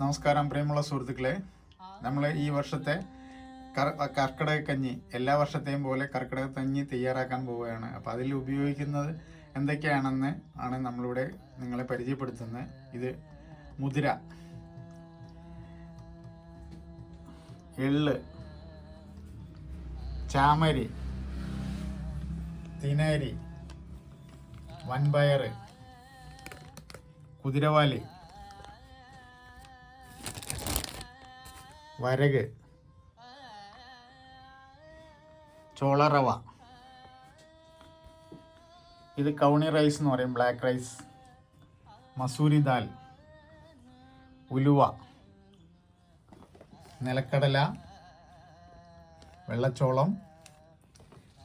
നമസ്കാരം പ്രിയമുള്ള സുഹൃത്തുക്കളെ. നമ്മൾ ഈ വർഷത്തെ കർ- കർക്കിടക കഞ്ഞി എല്ലാ വർഷത്തെയും പോലെ കർക്കിടക കഞ്ഞി തയ്യാറാക്കാൻ പോവുകയാണ്. അപ്പോൾ അതിൽ ഉപയോഗിക്കുന്നത് എന്തൊക്കെയാണെന്ന് ആണ് നമ്മളിവിടെ നിങ്ങളെ പരിചയപ്പെടുത്തുന്നത്. ഇത് മുതിര എള്ള് ചാമരി തിനരി വൻപയർ കുതിരവാലി വരക്. ചോളറവ ഇത് കൗണി റൈസ് എന്ന് പറയും ബ്ലാക്ക് റൈസ്. മസൂരി ദാൽ. ഉലുവ. നിലക്കടല. വെള്ളച്ചോളം.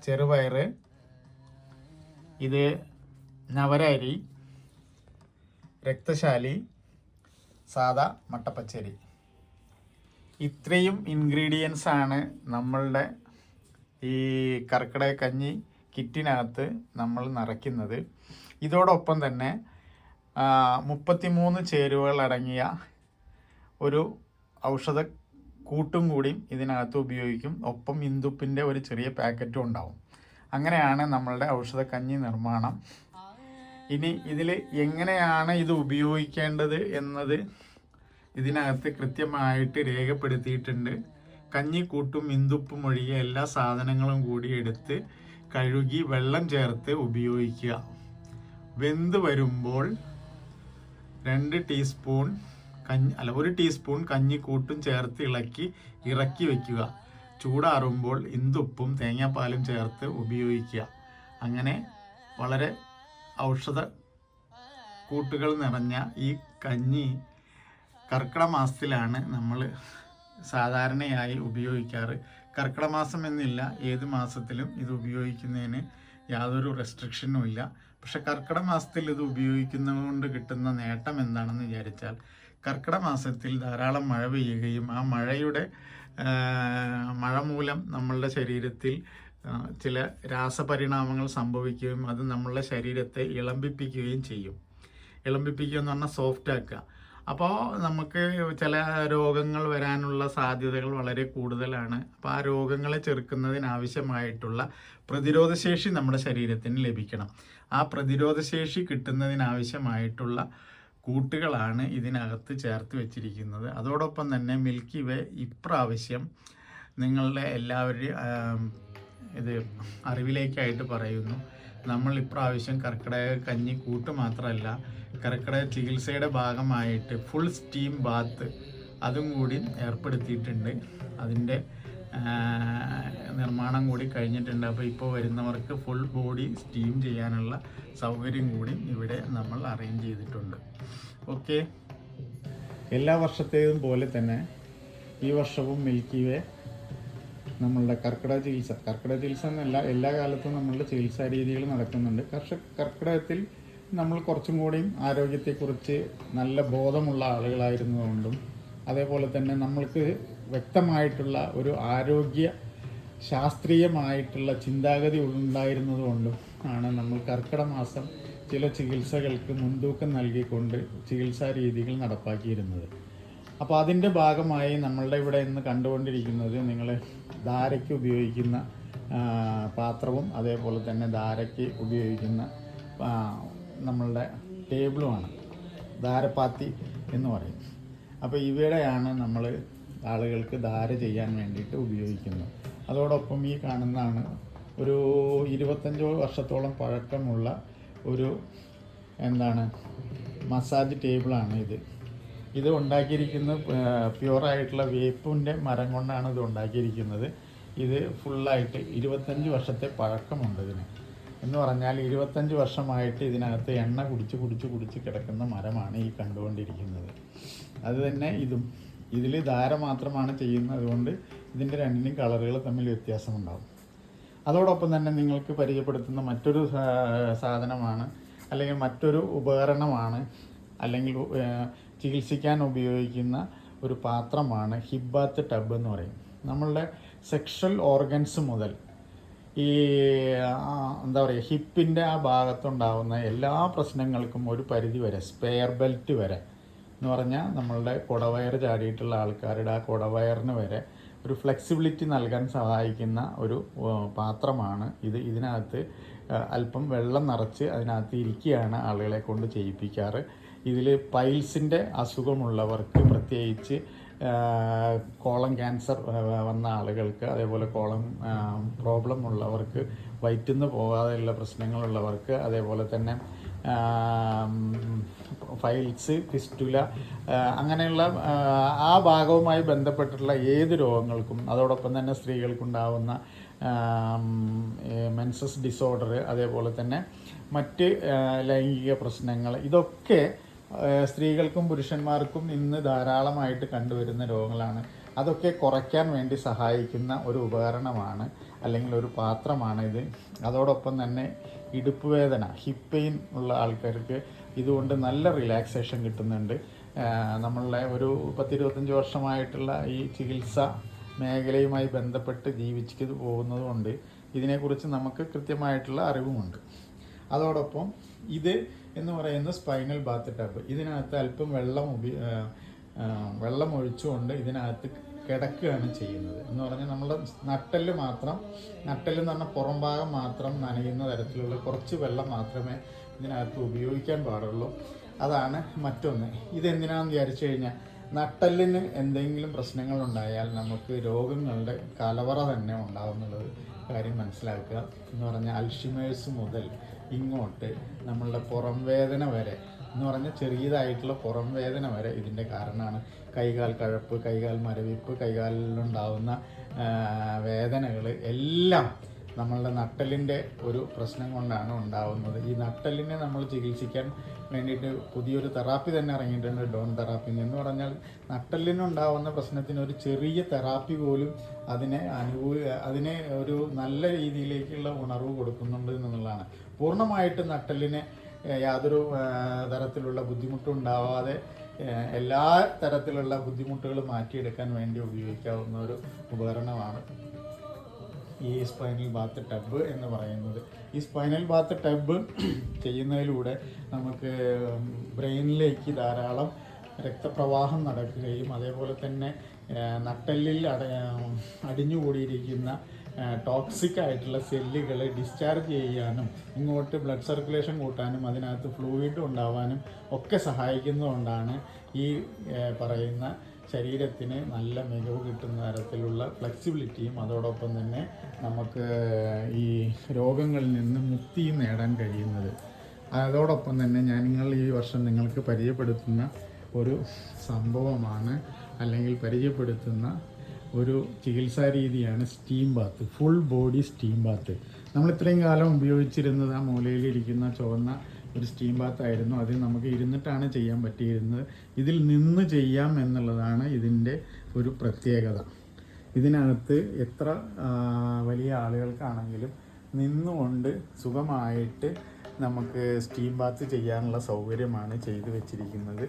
ചെറുപയർ ഇത് നവരരി രക്തശാലി. സാദാ മട്ടപ്പച്ചരി. ഇത്രയും ഇൻഗ്രീഡിയൻസ് ആണ് നമ്മളുടെ ഈ കർക്കിടക കഞ്ഞി കിറ്റിനകത്ത് നമ്മൾ നിറയ്ക്കുന്നത്. ഇതോടൊപ്പം തന്നെ മുപ്പത്തിമൂന്ന് ചേരുവകൾ അടങ്ങിയ ഒരു ഔഷധ കൂട്ടും കൂടി ഇതിനകത്ത് ഉപയോഗിക്കും. ഒപ്പം ഇന്ദുപ്പിന്റെ ഒരു ചെറിയ പാക്കറ്റും ഉണ്ടാവും. അങ്ങനെയാണ് നമ്മളുടെ ഔഷധ കഞ്ഞി നിർമ്മാണം. ഇനി ഇതിൽ എങ്ങനെയാണ് ഇത് ഉപയോഗിക്കേണ്ടത് എന്നത് ഇതിനകത്ത് കൃത്യമായിട്ട് രേഖപ്പെടുത്തിയിട്ടുണ്ട്. കഞ്ഞിക്കൂട്ടും ഇന്ദുപ്പും ഒഴികെ എല്ലാ സാധനങ്ങളും കൂടി എടുത്ത് കഴുകി വെള്ളം ചേർത്ത് ഉപയോഗിക്കുക. വെന്ത് വരുമ്പോൾ രണ്ട് ടീസ്പൂൺ കഞ്ഞി അല്ല ഒരു ടീസ്പൂൺ കഞ്ഞിക്കൂട്ടും ചേർത്ത് ഇളക്കി ഇറക്കി വെക്കുക. ചൂടാറുമ്പോൾ ഇന്തുപ്പും തേങ്ങാപ്പാലും ചേർത്ത് ഉപയോഗിക്കുക. അങ്ങനെ വളരെ ഔഷധ കൂട്ടുകൾ നിറഞ്ഞ ഈ കഞ്ഞി കർക്കിടക മാസത്തിലാണ് നമ്മൾ സാധാരണയായി ഉപയോഗിക്കാറ്. കർക്കിടക മാസം എന്നില്ല ഏത് മാസത്തിലും ഇത് ഉപയോഗിക്കുന്നതിന് യാതൊരു റെസ്ട്രിക്ഷനും ഇല്ല. പക്ഷെ കർക്കിടക മാസത്തിൽ ഇത് ഉപയോഗിക്കുന്നതുകൊണ്ട് കിട്ടുന്ന നേട്ടം എന്താണെന്ന് വിചാരിച്ചാൽ കർക്കിടക മാസത്തിൽ ധാരാളം മഴ പെയ്യുകയും ആ മഴയുടെ മഴ മൂലം നമ്മളുടെ ശരീരത്തിൽ ചില രാസപരിണാമങ്ങൾ സംഭവിക്കുകയും അത് നമ്മളുടെ ശരീരത്തെ ഇളമ്പിപ്പിക്കുകയും ചെയ്യും. ഇളമ്പിപ്പിക്കുക എന്ന് പറഞ്ഞാൽ സോഫ്റ്റ് ആക്കുക. അപ്പോൾ നമുക്ക് ചില രോഗങ്ങൾ വരാനുള്ള സാധ്യതകൾ വളരെ കൂടുതലാണ്. അപ്പോൾ ആ രോഗങ്ങളെ ചെറുക്കുന്നതിനാവശ്യമായിട്ടുള്ള പ്രതിരോധശേഷി നമ്മുടെ ശരീരത്തിന് ലഭിക്കണം. ആ പ്രതിരോധശേഷി കിട്ടുന്നതിനാവശ്യമായിട്ടുള്ള കൂട്ടുകളാണ് ഇതിനകത്ത് ചേർത്ത് വെച്ചിരിക്കുന്നത്. അതോടൊപ്പം തന്നെ മിൽക്കി വേ ഇപ്രാവശ്യം നിങ്ങളുടെ എല്ലാവരുടെയും ഇത് അറിവിലേക്കായിട്ട് പറയുന്നു. നമ്മൾ ഇപ്രാവശ്യം കർക്കിടക കഞ്ഞി കൂട്ട് മാത്രമല്ല കർക്കിടക ചികിത്സയുടെ ഭാഗമായിട്ട് ഫുൾ സ്റ്റീം ബാത്ത് അതും കൂടി ഏർപ്പെടുത്തിയിട്ടുണ്ട്. അതിന്റെ നിർമ്മാണം കൂടി കഴിഞ്ഞിട്ടുണ്ട്. അപ്പോൾ ഇപ്പോൾ വരുന്നവർക്ക് ഫുൾ ബോഡി സ്റ്റീം ചെയ്യാനുള്ള സൗകര്യം കൂടി ഇവിടെ നമ്മൾ അറേഞ്ച് ചെയ്തിട്ടുണ്ട്. ഓക്കെ എല്ലാ വർഷത്തേതും പോലെ തന്നെ ഈ വർഷവും മിൽക്കി വേ നമ്മളുടെ കർക്കിടക ചികിത്സ. കർക്കിടക ചികിത്സ എന്നല്ല എല്ലാ കാലത്തും നമ്മളുടെ ചികിത്സാ രീതികൾ നടക്കുന്നുണ്ട്. കർഷക കർക്കിടകത്തിൽ നമ്മൾ കുറച്ചും കൂടിയും ആരോഗ്യത്തെക്കുറിച്ച് നല്ല ബോധമുള്ള ആളുകളായിരുന്നതുകൊണ്ടും അതേപോലെ തന്നെ നമ്മൾക്ക് വ്യക്തമായിട്ടുള്ള ഒരു ആരോഗ്യ ശാസ്ത്രീയമായിട്ടുള്ള ചിന്താഗതി ഉണ്ടായിരുന്നതുകൊണ്ടും ആണ് നമ്മൾ കർക്കിടമാസം ചില ചികിത്സകൾക്ക് മുൻതൂക്കം നൽകിക്കൊണ്ട് ചികിത്സാ രീതികൾ നടപ്പാക്കിയിരുന്നത്. അപ്പോൾ അതിന്റെ ഭാഗമായി നമ്മളുടെ ഇവിടെ ഇന്ന് കണ്ടുകൊണ്ടിരിക്കുന്നത് നിങ്ങൾ ധാരയ്ക്ക് ഉപയോഗിക്കുന്ന പാത്രവും അതേപോലെ തന്നെ ധാരയ്ക്ക് ഉപയോഗിക്കുന്ന നമ്മളുടെ ടേബിളുമാണ് ധാരപ്പാത്തി എന്ന് പറയും. അപ്പോൾ ഇവയുടെയാണ് നമ്മൾ ആളുകൾക്ക് ധാര ചെയ്യാൻ വേണ്ടിയിട്ട് ഉപയോഗിക്കുന്നത്. അതോടൊപ്പം ഈ കാണുന്നതാണ് ഒരു ഇരുപത്തഞ്ചോ വർഷത്തോളം പഴക്കമുള്ള ഒരു എന്താണ് മസാജ് ടേബിളാണ് ഇത്. ഇത് ഉണ്ടാക്കിയിരിക്കുന്ന പ്യുവറായിട്ടുള്ള വേപ്പിന്റെ മരം കൊണ്ടാണ് ഇത് ഉണ്ടാക്കിയിരിക്കുന്നത്. ഇത് ഫുള്ളായിട്ട് ഇരുപത്തഞ്ച് വർഷത്തെ പഴക്കമുണ്ട് ഇതിന്. എന്ന് പറഞ്ഞാൽ ഇരുപത്തഞ്ച് വർഷമായിട്ട് ഇതിനകത്ത് എണ്ണ കുടിച്ച് കുടിച്ച് കുടിച്ച് കിടക്കുന്ന മരമാണ് ഈ കണ്ടുകൊണ്ടിരിക്കുന്നത്. അത് തന്നെ ഇതും. ഇതിൽ ധാര മാത്രമാണ് ചെയ്യുന്നത് അതുകൊണ്ട് ഇതിന്റെ രണ്ടിനും കളറുകൾ തമ്മിൽ വ്യത്യാസമുണ്ടാകും അതോടൊപ്പം തന്നെ നിങ്ങൾക്ക് പരിചയപ്പെടുത്തുന്ന മറ്റൊരു സാധനമാണ് അല്ലെങ്കിൽ മറ്റൊരു ഉപകരണമാണ് അല്ലെങ്കിൽ ചികിത്സിക്കാൻ ഉപയോഗിക്കുന്ന ഒരു പാത്രമാണ് ഹിബാത്ത് ടബ് എന്ന് പറയും. നമ്മളുടെ സെക്ഷൽ ഓർഗൻസ് മുതൽ ഈ എന്താ പറയുക ഹിപ്പിന്റെ ആ ഭാഗത്തുണ്ടാകുന്ന എല്ലാ പ്രശ്നങ്ങൾക്കും ഒരു പരിധി വരെ സ്പെയർ ബെൽറ്റ് വരെ എന്ന് പറഞ്ഞാൽ നമ്മളുടെ കുടവയർ ചാടിയിട്ടുള്ള ആൾക്കാരുടെ ആ കുടവയറിന് വരെ ഒരു ഫ്ലെക്സിബിലിറ്റി നൽകാൻ സഹായിക്കുന്ന ഒരു പാത്രമാണ് ഇത്. ഇതിനകത്ത് അല്പം വെള്ളം നിറച്ച് അതിനകത്ത് ഇരിക്കുകയാണ് ആളുകളെ കൊണ്ട് ചെയ്യിപ്പിക്കാറ്. ഇതിൽ പൈൽസിന്റെ അസുഖമുള്ളവർക്ക് പ്രത്യേകിച്ച് കോളം ക്യാൻസർ വന്ന ആളുകൾക്ക് അതേപോലെ കോളം പ്രോബ്ലം ഉള്ളവർക്ക് വയറ്റിന്ന് പോകാതെയുള്ള പ്രശ്നങ്ങളുള്ളവർക്ക് അതേപോലെ തന്നെ ഫൈൽസ് ഫിസ്റ്റുല അങ്ങനെയുള്ള ആ, ഭാഗവുമായി ബന്ധപ്പെട്ടിട്ടുള്ള ഏത് രോഗങ്ങൾക്കും അതോടൊപ്പം തന്നെ സ്ത്രീകൾക്കുണ്ടാവുന്ന മെൻസസ് ഡിസോർഡർ അതേപോലെ തന്നെ മറ്റ് ലൈംഗിക പ്രശ്നങ്ങൾ ഇതൊക്കെ സ്ത്രീകൾക്കും പുരുഷന്മാർക്കും ഇന്ന് ധാരാളമായിട്ട് കണ്ടുവരുന്ന രോഗങ്ങളാണ്. അതൊക്കെ കുറയ്ക്കാൻ വേണ്ടി സഹായിക്കുന്ന ഒരു ഉപകരണമാണ് അല്ലെങ്കിൽ ഒരു പാത്രമാണ് ഇത് അതോടൊപ്പം തന്നെ ഇടുപ്പ് വേദന ഹിപ്പ് പെയിൻ ഉള്ള ആൾക്കാർക്ക് ഇതുകൊണ്ട് നല്ല റിലാക്സേഷൻ കിട്ടുന്നുണ്ട്. നമ്മളുടെ ഒരു പത്തിരുപത്തഞ്ച് വർഷമായിട്ടുള്ള ഈ ചികിത്സ മേഖലയുമായി ബന്ധപ്പെട്ട് ജീവിച്ചു പോകുന്നതുകൊണ്ട് ഇതിനെക്കുറിച്ച് നമുക്ക് കൃത്യമായിട്ടുള്ള അറിവുമുണ്ട്. അതോടൊപ്പം ഇത് എന്ന് പറയുന്ന സ്പൈനൽ ബാത്ത് ടബ് ഇതിനകത്ത് അല്പം വെള്ളം ഉപ വെള്ളം ഒഴിച്ചുകൊണ്ട് ഇതിനകത്ത് കിടക്കുകയാണ് ചെയ്യുന്നത്. എന്ന് പറഞ്ഞാൽ നമ്മുടെ നട്ടൽ മാത്രം നട്ടൽ എന്ന് പറഞ്ഞാൽ പുറം ഭാഗം മാത്രം നനയുന്ന തരത്തിലുള്ള കുറച്ച് വെള്ളം മാത്രമേ ഇതിനകത്ത് ഉപയോഗിക്കാൻ പാടുള്ളൂ. അതാണ് മറ്റൊന്ന്. ഇതെന്തിനാണെന്ന് വിചാരിച്ചു കഴിഞ്ഞാൽ നട്ടലിന് എന്തെങ്കിലും പ്രശ്നങ്ങൾ ഉണ്ടായാൽ നമുക്ക് രോഗങ്ങളുടെ കലവറ തന്നെ ഉണ്ടാകുന്നുള്ളത് കാര്യം മനസ്സിലാക്കുക. എന്ന് പറഞ്ഞാൽ അൽഷിമേഴ്സ് മുതൽ ഇങ്ങോട്ട് നമ്മളുടെ പുറം വേദന വരെ എന്ന് പറഞ്ഞാൽ ചെറിയതായിട്ടുള്ള പുറം വേദന വരെ ഇതിന്റെ കാരണമാണ്. കൈകാൽ കഴപ്പ് കൈകാൽ മരവിപ്പ് കൈകാലിലുണ്ടാവുന്ന വേദനകൾ എല്ലാം നമ്മളുടെ നട്ടലിന്റെ ഒരു പ്രശ്നം കൊണ്ടാണ് ഉണ്ടാവുന്നത്. ഈ നട്ടലിനെ നമ്മൾ ചികിത്സിക്കാൻ വേണ്ടിയിട്ട് പുതിയൊരു തെറാപ്പി തന്നെ ഇറങ്ങിയിട്ടുണ്ട്. ഡോൺ തെറാപ്പി എന്ന് പറഞ്ഞാൽ നട്ടലിനുണ്ടാവുന്ന പ്രശ്നത്തിന് ഒരു ചെറിയ തെറാപ്പി പോലും അതിനെ അനുകൂല അതിനെ ഒരു നല്ല രീതിയിലേക്കുള്ള ഉണർവ് കൊടുക്കുന്നുണ്ട് എന്നുള്ളതാണ്. പൂർണമായിട്ട് നട്ടലിന് യാതൊരു തരത്തിലുള്ള ബുദ്ധിമുട്ടും ഉണ്ടാവാതെ എല്ലാ തരത്തിലുള്ള ബുദ്ധിമുട്ടുകൾ മാറ്റിയെടുക്കാൻ വേണ്ടി ഉപയോഗിക്കാവുന്ന ഒരു ഉപകരണമാണ് ഈ സ്പൈനൽ ബാത്ത് ടബ് എന്ന് പറയുന്നത്. ഈ സ്പൈനൽ ബാത്ത് ടബ് ചെയ്യുന്നതിലൂടെ നമുക്ക് ബ്രെയിനിലേക്ക് ധാരാളം രക്തപ്രവാഹം നടക്കുകയും അതേപോലെ തന്നെ നട്ടലിൽ അട അടിഞ്ഞുകൂടിയിരിക്കുന്ന ടോക്സിക് ആയിട്ടുള്ള സെല്ലുകളെ ഡിസ്ചാർജ് ചെയ്യാനും ഇങ്ങോട്ട് ബ്ലഡ് സർക്കുലേഷൻ കൂട്ടാനും അതിനകത്ത് ഫ്ലൂയിഡ് ഉണ്ടാവാനും ഒക്കെ സഹായിക്കുന്നതുകൊണ്ടാണ് ഈ പറയുന്ന ശരീരത്തിന് നല്ല മികവ് കിട്ടുന്ന തരത്തിലുള്ള ഫ്ലെക്സിബിലിറ്റിയും അതോടൊപ്പം തന്നെ നമുക്ക് ഈ രോഗങ്ങളിൽ നിന്ന് മുക്തിയും നേടാൻ കഴിയുന്നത്. അതോടൊപ്പം തന്നെ ഞാൻ നിങ്ങൾ ഈ വർഷം നിങ്ങൾക്ക് പരിചയപ്പെടുത്തുന്ന ഒരു സംഭവമാണ് അല്ലെങ്കിൽ പരിചയപ്പെടുത്തുന്ന ഒരു ചികിത്സാ രീതിയാണ് steam bath full body steam bath. നമ്മൾ ഇത്രയും കാലം ഉപയോഗിച്ചിരുന്നത് ആ മൂലയിലിരിക്കുന്ന ചുവന്ന ഒരു സ്റ്റീം ബാത്ത് ആയിരുന്നു. അത് നമുക്ക് ഇരുന്നിട്ടാണ് ചെയ്യാൻ പറ്റിയിരുന്നത്. ഇതിൽ നിന്ന് ചെയ്യാം എന്നുള്ളതാണ് ഇതിന്റെ ഒരു പ്രത്യേകത. ഇതിനകത്ത് എത്ര വലിയ ആളുകൾക്കാണെങ്കിലും നിന്നുകൊണ്ട് സുഖമായിട്ട് നമുക്ക് സ്റ്റീം ബാത്ത് ചെയ്യാനുള്ള സൗകര്യമാണ് ചെയ്തു വെച്ചിരിക്കുന്നത്.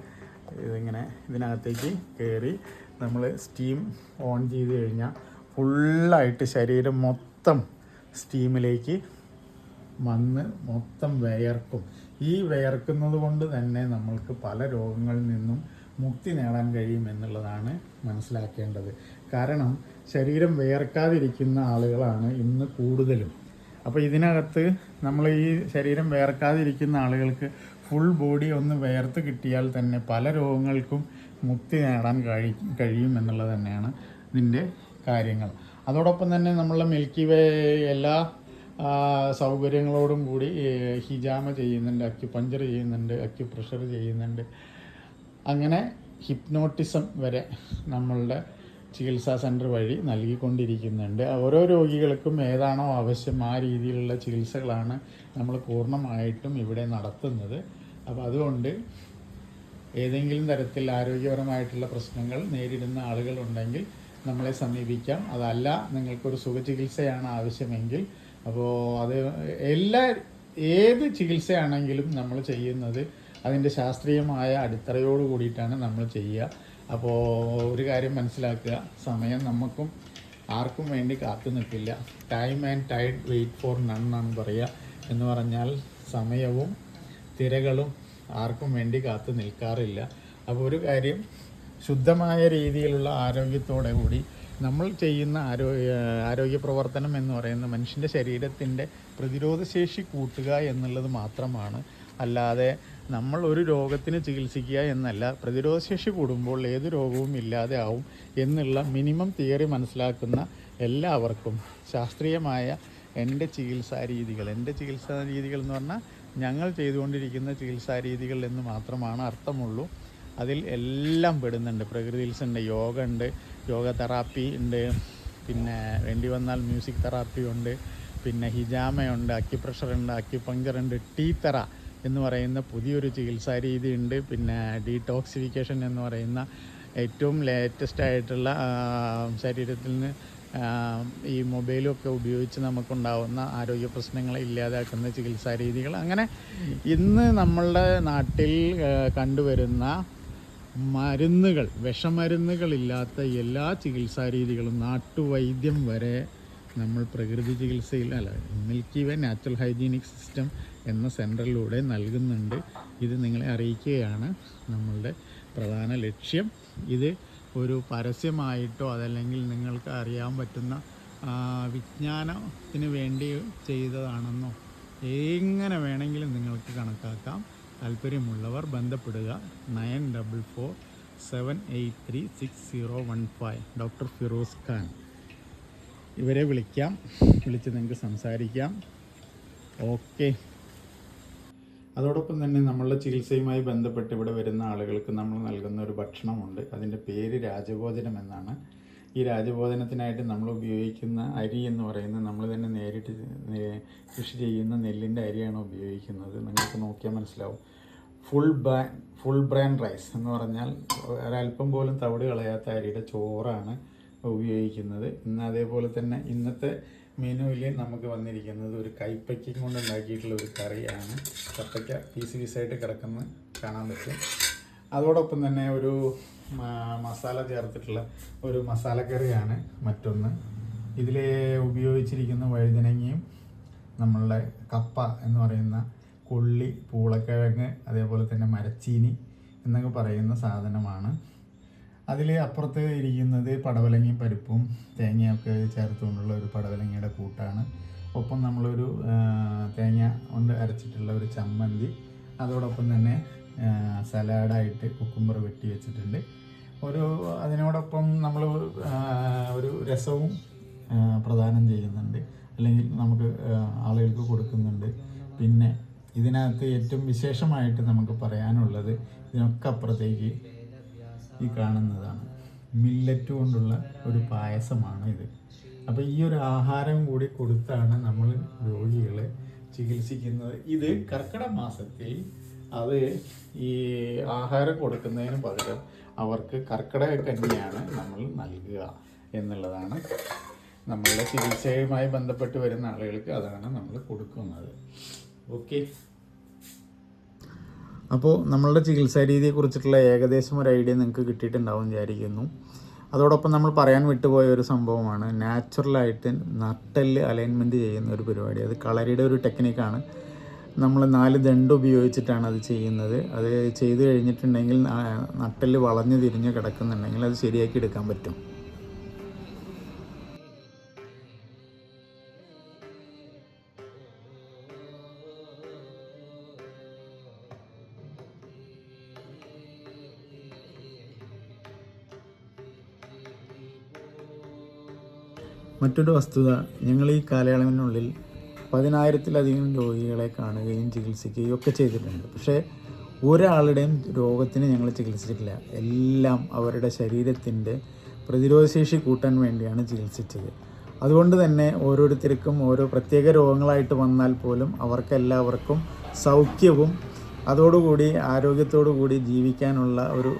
ഇതിങ്ങനെ ഇതിനകത്തേക്ക് കയറി നമ്മൾ സ്റ്റീം ഓൺ ചെയ്ത് കഴിഞ്ഞാൽ ഫുള്ളായിട്ട് ശരീരം മൊത്തം സ്റ്റീമിലേക്ക് വന്ന് മൊത്തം വിയർക്കും. ഈ വിയർക്കുന്നത് കൊണ്ട് തന്നെ നമ്മൾക്ക് പല രോഗങ്ങളിൽ നിന്നും മുക്തി നേടാൻ കഴിയുമെന്നുള്ളതാണ് മനസ്സിലാക്കേണ്ടത്. കാരണം ശരീരം വിയർക്കാതിരിക്കുന്ന ആളുകളാണ് ഇന്ന് കൂടുതലും. അപ്പോൾ ഇതിനകത്ത് നമ്മൾ ഈ ശരീരം വേർക്കാതിരിക്കുന്ന ആളുകൾക്ക് ഫുൾ ബോഡി ഒന്ന് വേർത്ത് കിട്ടിയാൽ തന്നെ പല രോഗങ്ങൾക്കും മുക്തി നേടാൻ കഴി കഴിയും എന്നുള്ളത് തന്നെയാണ് ഇതിന്റെ കാര്യങ്ങൾ. അതോടൊപ്പം തന്നെ നമ്മളെ മിൽക്കി വേ എല്ലാ സൗകര്യങ്ങളോടും കൂടി ഹിജാമ ചെയ്യുന്നുണ്ട് അക്യുപഞ്ചർ ചെയ്യുന്നുണ്ട് അക്യുപ്രഷർ ചെയ്യുന്നുണ്ട്. അങ്ങനെ ഹിപ്നോട്ടിസം വരെ നമ്മളുടെ ചികിത്സാ സെന്റർ വഴി നൽകിക്കൊണ്ടിരിക്കുന്നുണ്ട്. ഓരോ രോഗികൾക്കും ഏതാണോ ആവശ്യം ആ രീതിയിലുള്ള ചികിത്സകളാണ് നമ്മൾ പൂർണമായിട്ടും ഇവിടെ നടത്തുന്നത്. അപ്പോൾ അതുകൊണ്ട് ഏതെങ്കിലും തരത്തിൽ ആരോഗ്യപരമായിട്ടുള്ള പ്രശ്നങ്ങൾ നേരിടുന്ന ആളുകളുണ്ടെങ്കിൽ നമ്മളെ സമീപിക്കാം. അതല്ല നിങ്ങൾക്കൊരു സുഖചികിത്സയാണ് ആവശ്യമെങ്കിൽ അപ്പോൾ അത് എല്ലാ ഏത് ചികിത്സയാണെങ്കിലും നമ്മൾ ചെയ്യുന്നത് അതിന്റെ ശാസ്ത്രീയമായ അടിത്തറയോട് കൂടിയിട്ടാണ് നമ്മൾ ചെയ്യുക. അപ്പോൾ ഒരു കാര്യം മനസ്സിലാക്കുക. സമയം നമുക്കും ആർക്കും വേണ്ടി കാത്തു നിൽക്കില്ല. Time and tide wait for none എന്നാണ് പറയുക എന്ന് പറഞ്ഞാൽ സമയവും തിരകളും ആർക്കും വേണ്ടി കാത്തു നിൽക്കാറില്ല. അപ്പോൾ ഒരു കാര്യം ശുദ്ധമായ രീതിയിലുള്ള ആരോഗ്യത്തോടെ കൂടി നമ്മൾ ചെയ്യുന്ന ആരോഗ്യ ആരോഗ്യ പ്രവർത്തനം എന്ന് പറയുന്ന മനുഷ്യന്റെ ശരീരത്തിന്റെ പ്രതിരോധശേഷി കൂട്ടുക എന്നുള്ളത് മാത്രമാണ്. അല്ലാതെ നമ്മൾ ഒരു രോഗത്തിന് ചികിത്സിക്കുക എന്നല്ല പ്രതിരോധശേഷി കൂടുമ്പോൾ ഏത് രോഗവും ഇല്ലാതെ ആവും എന്നുള്ള മിനിമം തിയറി മനസ്സിലാക്കുന്ന എല്ലാവർക്കും ശാസ്ത്രീയമായ എന്റെ ചികിത്സാ രീതികൾ. എന്റെ ചികിത്സാ രീതികൾ എന്ന് പറഞ്ഞാൽ ഞങ്ങൾ ചെയ്തുകൊണ്ടിരിക്കുന്ന ചികിത്സാ രീതികൾ എന്ന് മാത്രമാണ് അർത്ഥമുള്ളൂ. അതിൽ എല്ലാം പെടുന്നുണ്ട്. പ്രകൃതി ഉണ്ട് യോഗ ഉണ്ട് യോഗ തെറാപ്പി ഉണ്ട് പിന്നെ വേണ്ടി വന്നാൽ മ്യൂസിക് തെറാപ്പി ഉണ്ട് പിന്നെ ഹിജാമയുണ്ട് അക്യുപ്രഷർ ഉണ്ട് അക്യുപങ്ചർ ഉണ്ട് ടീ തെറ. എന്ന് പറയുന്ന പുതിയൊരു ചികിത്സാ രീതി ഉണ്ട്. പിന്നെ ഡീടോക്സിഫിക്കേഷൻ എന്ന് പറയുന്ന ഏറ്റവും ലേറ്റസ്റ്റ് ആയിട്ടുള്ള ശരീരത്തിൽ നിന്ന് ഈ മൊബൈലൊക്കെ ഉപയോഗിച്ച് നമുക്കുണ്ടാവുന്ന ആരോഗ്യ പ്രശ്നങ്ങൾ ഇല്ലാതാക്കുന്ന ചികിത്സാ രീതികൾ അങ്ങനെ ഇന്ന് നമ്മളുടെ നാട്ടിൽ കണ്ടുവരുന്ന മരുന്നുകൾ വിഷമരുന്നുകളില്ലാത്ത എല്ലാ ചികിത്സാ രീതികളും നാട്ടുവൈദ്യം വരെ നമ്മൾ പ്രകൃതി ചികിത്സയിൽ അല്ല milky way natural hygienic system എന്ന സെന്ററിലൂടെ നൽകുന്നുണ്ട്. ഇത് നിങ്ങളെ അറിയിക്കുകയാണ് നമ്മളുടെ പ്രധാന ലക്ഷ്യം. ഇത് ഒരു പരസ്യമായിട്ടോ അതല്ലെങ്കിൽ നിങ്ങൾക്ക് അറിയാൻ പറ്റുന്ന വിജ്ഞാനത്തിന് വേണ്ടി ചെയ്തതാണെന്നോ എങ്ങനെ വേണമെങ്കിലും നിങ്ങൾക്ക് കണക്കാക്കാം. താല്പര്യമുള്ളവർ ബന്ധപ്പെടുക. Nine double four seven eight three six zero one five. Doctor Firoz Khan. ഇവരെ വിളിക്കാം. വിളിച്ച് നിങ്ങൾക്ക് സംസാരിക്കാം. ഓക്കെ. അതോടൊപ്പം തന്നെ നമ്മളുടെ ചികിത്സയുമായി ബന്ധപ്പെട്ട് ഇവിടെ വരുന്ന ആളുകൾക്ക് നമ്മൾ നൽകുന്ന ഒരു ഭക്ഷണമുണ്ട്. അതിന്റെ പേര് രാജഭോജനം എന്നാണ്. ഈ രാജഭോജനത്തിനായിട്ട് നമ്മൾ ഉപയോഗിക്കുന്ന അരി എന്ന് പറയുന്നത് നമ്മൾ തന്നെ നേരിട്ട് കൃഷി ചെയ്യുന്ന നെല്ലിന്റെ അരിയാണ് ഉപയോഗിക്കുന്നത്. നിങ്ങൾക്ക് നോക്കിയാൽ മനസ്സിലാവും. ഫുൾ ബ്രാ ഫുൾ ബ്രാൻഡ് റൈസ് എന്ന് പറഞ്ഞാൽ ഒരല്പം പോലും തവിട് കളയാത്ത അരിയുടെ ചോറാണ്. ഉപയോഗിക്കുന്നത്. ഇന്ന് അതേപോലെ തന്നെ ഇന്നത്തെ മെനുവിൽ നമുക്ക് വന്നിരിക്കുന്നത് ഒരു കൈപ്പയ്ക്കും കൊണ്ട് ഉണ്ടാക്കിയിട്ടുള്ള ഒരു കറിയാണ്. കപ്പയ്ക്ക പീസ് പീസായിട്ട് കിടക്കുന്നത് കാണാൻ പറ്റും. അതോടൊപ്പം തന്നെ ഒരു മസാല ചേർത്തിട്ടുള്ള ഒരു മസാലക്കറിയാണ് മറ്റൊന്ന്. ഇതിൽ ഉപയോഗിച്ചിരിക്കുന്ന വഴുതനങ്ങയും നമ്മളുടെ കപ്പ എന്ന് പറയുന്ന കൊള്ളി പൂളക്കിഴങ്ങ് അതേപോലെ തന്നെ മരച്ചീനി എന്നൊക്കെ പറയുന്ന സാധനമാണ്. അതിൽ അപ്പുറത്ത് ഇരിക്കുന്നത് പടവലങ്ങയും പരിപ്പും തേങ്ങയൊക്കെ ചേർത്തുകൊണ്ടുള്ള ഒരു പടവലങ്ങയുടെ കൂട്ടാണ്. ഒപ്പം നമ്മളൊരു തേങ്ങ കൊണ്ട് അരച്ചിട്ടുള്ള ഒരു ചമ്മന്തി. അതോടൊപ്പം തന്നെ സലാഡായിട്ട് കുക്കുംബർ വെട്ടി വെച്ചിട്ടുണ്ട്. ഒരു അതിനോടൊപ്പം നമ്മൾ ഒരു രസവും പ്രദാനം ചെയ്യുന്നുണ്ട്. അല്ലെങ്കിൽ നമുക്ക് ആളുകൾക്ക് കൊടുക്കുന്നുണ്ട്. പിന്നെ ഇതിനകത്ത് ഏറ്റവും വിശേഷമായിട്ട് നമുക്ക് പറയാനുള്ളത് ഇതിനൊക്കെ അപ്പുറത്തേക്ക് ഈ കാണുന്നതാണ്. മില്ലറ്റ് കൊണ്ടുള്ള ഒരു പായസമാണ് ഇത്. അപ്പോൾ ഈ ഒരു ആഹാരം കൂടി കൊടുത്താണ് നമ്മൾ രോഗികളെ ചികിത്സിക്കുന്നത്. ഇത് കർക്കിടക മാസത്തിൽ അത് ഈ ആഹാരം കൊടുക്കുന്നതിന് പകരം അവർക്ക് കർക്കിടക കഞ്ഞിയാണ് നമ്മൾ നൽകുക എന്നുള്ളതാണ്. നമ്മളുടെ ചികിത്സയുമായി ബന്ധപ്പെട്ട് വരുന്ന ആളുകൾക്ക് അതാണ് നമ്മൾ കൊടുക്കുന്നത്. ഓക്കെ അപ്പോൾ നമ്മളുടെ ചികിത്സാ രീതിയെക്കുറിച്ചിട്ടുള്ള ഏകദേശം ഒരു ഐഡിയ നിങ്ങൾക്ക് കിട്ടിയിട്ടുണ്ടാവും വിചാരിക്കുന്നു. അതോടൊപ്പം നമ്മൾ പറയാൻ വിട്ടുപോയ ഒരു സംഭവമാണ്. നാച്ചുറലായിട്ട് നട്ടെല്ല് അലൈൻമെന്റ് ചെയ്യുന്ന ഒരു പരിപാടി. അത് കളരിയുടെ ഒരു ടെക്നിക്കാണ്. നമ്മൾ നാല് ദണ്ട് ഉപയോഗിച്ചിട്ടാണ് അത് ചെയ്യുന്നത്. അത് ചെയ്തു കഴിഞ്ഞിട്ടുണ്ടെങ്കിൽ നട്ടെല്ല് വളഞ്ഞു തിരിഞ്ഞ് കിടക്കുന്നുണ്ടെങ്കിൽ അത് ശരിയാക്കി എടുക്കാൻ പറ്റും. മറ്റൊരു വസ്തുത ഞങ്ങൾ ഈ കാലയളവിനുള്ളിൽ പതിനായിരത്തിലധികം രോഗികളെ കാണുകയും ചികിത്സിക്കുകയും ഒക്കെ ചെയ്തിട്ടുണ്ട്. പക്ഷേ ഒരാളുടെയും രോഗത്തിന് ഞങ്ങൾ ചികിത്സിച്ചിട്ടില്ല. എല്ലാം അവരുടെ ശരീരത്തിന്റെ പ്രതിരോധശേഷി കൂട്ടാൻ വേണ്ടിയാണ് ചികിത്സിച്ചത്. അതുകൊണ്ട് തന്നെ ഓരോരുത്തർക്കും ഓരോ പ്രത്യേക രോഗങ്ങളായിട്ട് വന്നാൽ പോലും അവർക്കെല്ലാവർക്കും സൗഖ്യവും അതോടുകൂടി ആരോഗ്യത്തോടു കൂടി ജീവിക്കാനുള്ള ഒരു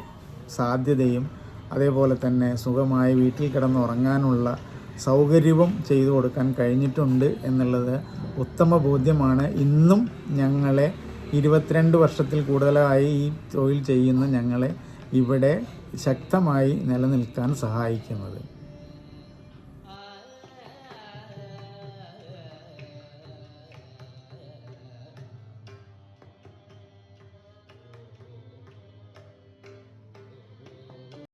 സാധ്യതയും അതേപോലെ തന്നെ സുഖമായി വീട്ടിൽ കിടന്നുറങ്ങാനുള്ള സൗകര്യവും ചെയ്തു കൊടുക്കാൻ കഴിഞ്ഞിട്ടുണ്ട് എന്നുള്ളത് ഉത്തമ ബോധ്യമാണ്. ഇന്നും ഞങ്ങളെ ഇരുപത്തിരണ്ട് വർഷത്തിൽ കൂടുതലായി ഈ തൊഴിൽ ചെയ്യുന്ന ഞങ്ങളെ ഇവിടെ ശക്തമായി നിലനിൽക്കാൻ സഹായിക്കുന്നത്.